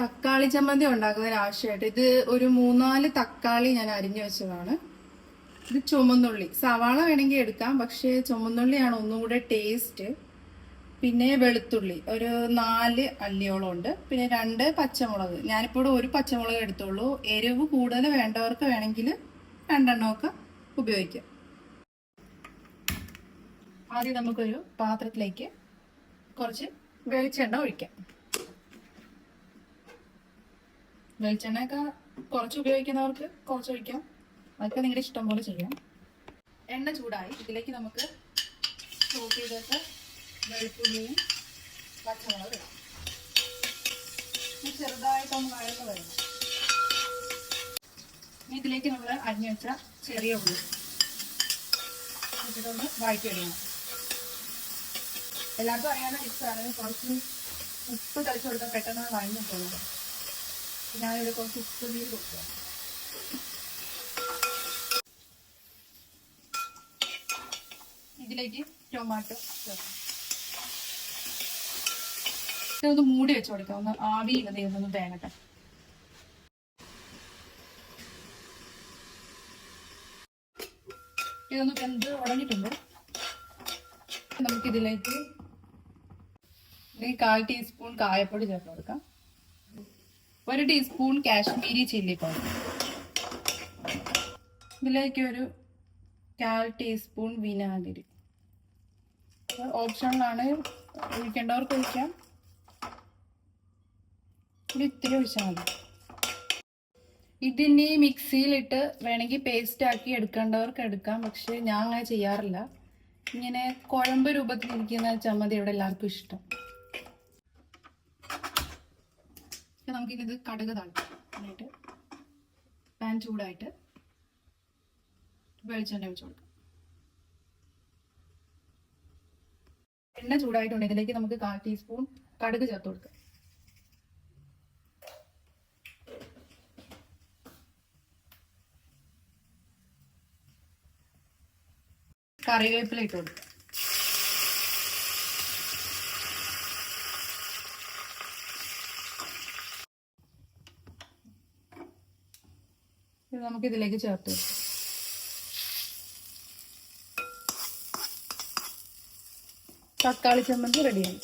തക്കാളി ചമ്മന്തി ഉണ്ടാക്കുന്നതിന് ആവശ്യമായിട്ട് ഇത് ഒരു മൂന്നാൽ തക്കാളി ഞാൻ അരിഞ്ഞു വെച്ചതാണ്. ഇത് ചുമന്നുള്ളി. സവാള വേണമെങ്കിൽ എടുക്കാം പക്ഷേ ചുമന്നുള്ളിയാണ് ഒന്നുകൂടെ ടേസ്റ്റ് പിന്നെ വെളുത്തുള്ളി. ഒരു നാല് അല്ലിയോളം ഉണ്ട്. പിന്നെ രണ്ട് പച്ചമുളക്. ഞാനിപ്പോൾ ഒരു പച്ചമുളക് എടുത്തോളൂ എരിവ് കൂടുതൽ വേണ്ടവർക്ക് വേണമെങ്കിൽ രണ്ടെണ്ണമൊക്കെ ഉപയോഗിക്കാം. ആദ്യം നമുക്കൊരു പാത്രത്തിലേക്ക് കുറച്ച് വെളിച്ചെണ്ണ ഒഴിക്കാം. വെളിച്ചെണ്ണയൊക്കെ കുറച്ച് ഉപയോഗിക്കുന്നവർക്ക് കുറച്ച് ഒഴിക്കാം അതൊക്കെ നിങ്ങളുടെ ഇഷ്ടം പോലെ ചെയ്യാം. എണ്ണ ചൂടായി. ഇതിലേക്ക് നമുക്ക് ചോപ്പ് ചെയ്തിട്ട് വെളുത്തുള്ളിയും പച്ചമുളക് ഇടാം. ചെറുതായിട്ടൊന്ന് വഴക്ക് വരണം. ഇതിലേക്ക് നമ്മൾ അരിഞ്ഞുവെച്ച ചെറിയ ഉള്ളി വെച്ചിട്ടൊന്ന് വഴറ്റി ഇടണം എല്ലാവർക്കും അറിയാവുന്ന ടിപ്സാണ് കുറച്ച് ഉപ്പ് തളിച്ചു കൊടുത്താൽ പെട്ടെന്ന് വഴഞ്ഞു പോകുന്നത് ഞാനിവിടെ കുറച്ച് ഉപ്പ് നീര് കൊടുക്കാം ഇതിലേക്ക് ടൊമാറ്റോ ഇതൊന്ന് മൂടി വെച്ച് കൊടുക്കാം ഒന്ന് ആവി ഇതൊന്ന് വേണട്ടെ ഇതൊന്ന് വെന്ത് ഉടഞ്ഞിട്ടുണ്ട്? നമുക്കിതിലേക്ക് കാൽ ടീസ്പൂൺ കായപ്പൊടി ചേർത്ത് കൊടുക്കാം. ഒരു ടീസ്പൂൺ കാശ്മീരി ചില്ലി പൗഡർ ഇതിലേക്ക് ഒരു കാൽ ടീസ്പൂൺ വിനാഗിരി. ഓപ്ഷനിലാണ് ഒഴിക്കേണ്ടവർക്ക് ഒഴിക്കാം. ഇത് ഇത്തിരി ഒഴിച്ചാൽ മതി. ഇതിനി മിക്സിയിലിട്ട് വേണമെങ്കിൽ പേസ്റ്റ് ആക്കി എടുക്കേണ്ടവർക്ക് എടുക്കാം. പക്ഷെ ഞാൻ അങ്ങനെ ചെയ്യാറില്ല. ഇങ്ങനെ കുഴമ്പ് രൂപത്തിൽ രൂപത്തിലിരിക്കുന്ന ചമ്മന്തി ഇവിടെ എല്ലാവർക്കും ഇഷ്ടം. ഇപ്പൊ നമുക്കിത് കടുക് താഴ്ത്തിട്ട് പാൻ ചൂടായിട്ട് വെളിച്ചെണ്ണ ഒഴിച്ചു കൊടുക്കാം. എണ്ണ ചൂടായിട്ടുണ്ട്. ഇതിലേക്ക് നമുക്ക് കാൽ ടീസ്പൂൺ കടുക് ചേർത്ത് കൊടുക്കാം. കറിവേപ്പില ഇട്ട് കൊടുക്കാം. ഇത് നമുക്ക് ഇതിലേക്ക് ചേർത്ത് വെക്കാം. തക്കാളി ചമ്മന്തി റെഡിയായി